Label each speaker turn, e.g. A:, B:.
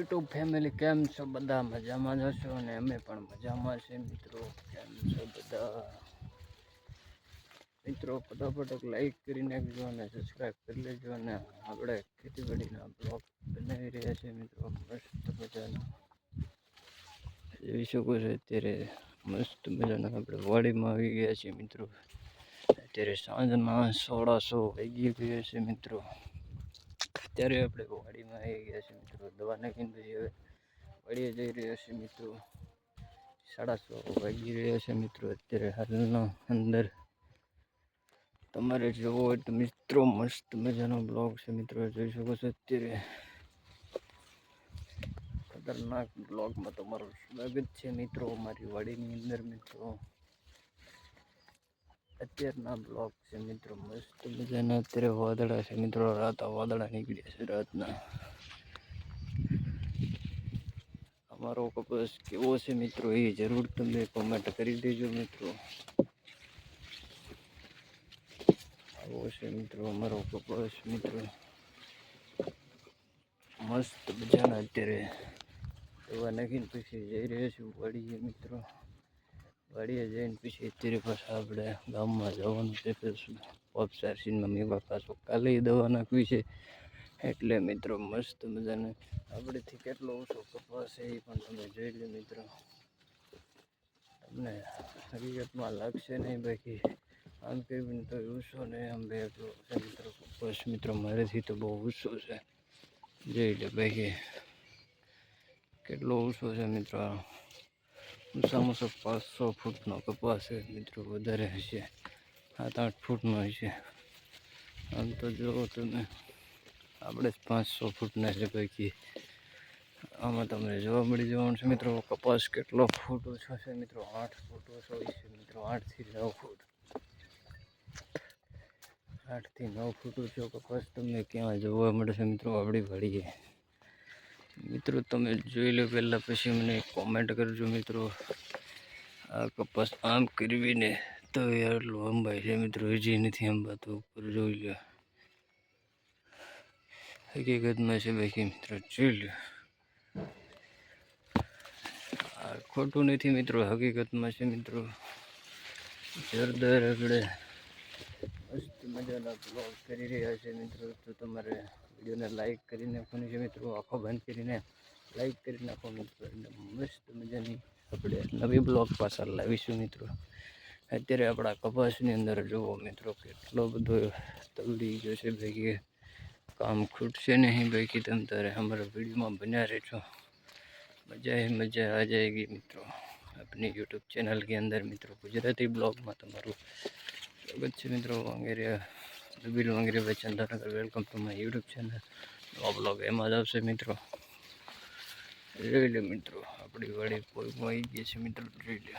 A: YouTube family કેમ છો? બધા મજામાં જ છો અને અમે પણ મજામાં છે મિત્રો. કેમ છો બધા? મિત્રો, ફટાફટ લાઈક કરી નાખજો અને સબસ્ક્રાઈબ કરી લેજો અને આપણે ખેતીવાડીના બ્લોગ બનાવી રહ્યા છીએ મિત્રો. મસ્ત મજાના. જોઈ શકો છો, અત્યારે મસ્ત મજાના આપણે વાડીમાં આવી ગયા છીએ મિત્રો. અત્યારે સાંજના સોળાસો વાગી ગયા છે મિત્રો. અત્યારે આપણે વાડીમાં આવી ગયા છે મિત્રો. દવા નાખીને હવે વાડીએ જઈ રહ્યા છે મિત્રો. સાડા સો વાગી રહ્યા છે મિત્રો અત્યારે હાલના અંદર. તમારે જોવો હોય તો મિત્રો મસ્ત મજાનો બ્લોગ છે મિત્રો. જોઈ શકો છો અત્યારે. ખતરનાક બ્લોગમાં તમારું સ્વાગત છે મિત્રો મારી વાડીની અંદર મિત્રો. અત્યારના બ્લોગ છે મિત્રો, મસ્ત મજાના. અત્યારે વાદળા છે મિત્રો, રાત વાદળા નીકળ્યા છે રાતના. અમારો કપાસ કેવો છે મિત્રો, એ જરૂર તમે કોમેન્ટ કરી દેજો મિત્રો. આવો છે મિત્રો અમારો કપાસ મિત્રો. મસ્ત મજાના અત્યારે. દવા નાખીને પછી જઈ રહ્યા છું વાડીએ મિત્રો. વાડીએ જઈને પછી અત્યારે પાછા આપણે ગામમાં જવાનું છે પછી પોપસાર મમ્મી પપ્પા ચોખ્ખા લઈ દવા નાખવી છે. એટલે મિત્રો, મસ્ત મજાને આપણેથી કેટલો ઓછો કપાસ છે એ પણ તમે જોઈ લો મિત્રો. તમને હકીકતમાં લાગશે નહીં બાકી. આમ કહેવું તો ઓછો નહીં આમ બે મિત્રો, કપાસ મિત્રો, મારેથી તો બહુ ઓછો છે. જોઈ લે બાકી. કેટલો ઓછો છે મિત્રો ઓછામાં ઓછો પાંચસો ફૂટનો કપાસ છે મિત્રો, વધારે હશે. સાત, આઠ ફૂટનો હશે. આમ તો જુઓ તમે, આપણે પાંચસો ફૂટના છે પૈકી આમાં તમને જોવા મળી જવાનું છે મિત્રો, કપાસ કેટલો ફૂટ ઓછો છે મિત્રો, આઠ ફૂટ ઓછો છે મિત્રો, આઠથી નવ ફૂટ. આઠથી નવ ફૂટ ઓછો કપાસ તમને ક્યાં જોવા મળશે મિત્રો, આપણી વાડીએ. મિત્રો, તમે જોઈ લો પહેલાં પછી મને કોમેન્ટ કરજો મિત્રો. આ કપાસ આમ કરવીને તો યાર અંબાઈ છે મિત્રો, હજી નથી અંબાતું ઉપર જોઈ લો. હકીકતમાં છે બાકી મિત્રો, જોઈ લો. આ ખોટું નથી મિત્રો, હકીકતમાં છે મિત્રો. જોરદાર આપણે મસ્ત મજાના બ્લોગ કરી રહ્યા છે મિત્રો, તો તમારે વિડીયોને લાઈક કરીને કોની છે મિત્રો આખો બંધ કરીને લાઈક કરી નાખો મિત્રો. એટલે મસ્ત મજાની આપણે નવી બ્લોગ પાછળ લાવીશું મિત્રો. અત્યારે આપણા કપાસની અંદર જુઓ મિત્રો, કેટલો બધો તગડી ગયો છે ભેગી કામ ખૂટશે નહીં બાકી તમે તારે અમારા વિડીયોમાં બન્યા રહેજો. મજા એ મજા આ જાયગી મિત્રો. આપની યુટ્યુબ ચેનલ કે અંદર મિત્રો ગુજરાતી બ્લોગમાં તમારું સ્વાગત છે મિત્રો. વાંગેરિયા દુબીલ વાંગેરે ભાઈ Chandranagar welcome to my YouTube channel નવા બ્લોગ એમાં જ આવશે મિત્રો. જોઈ લે મિત્રો, આપણી વાડી કોઈ આવી ગઈ છે મિત્રો જોઈ લે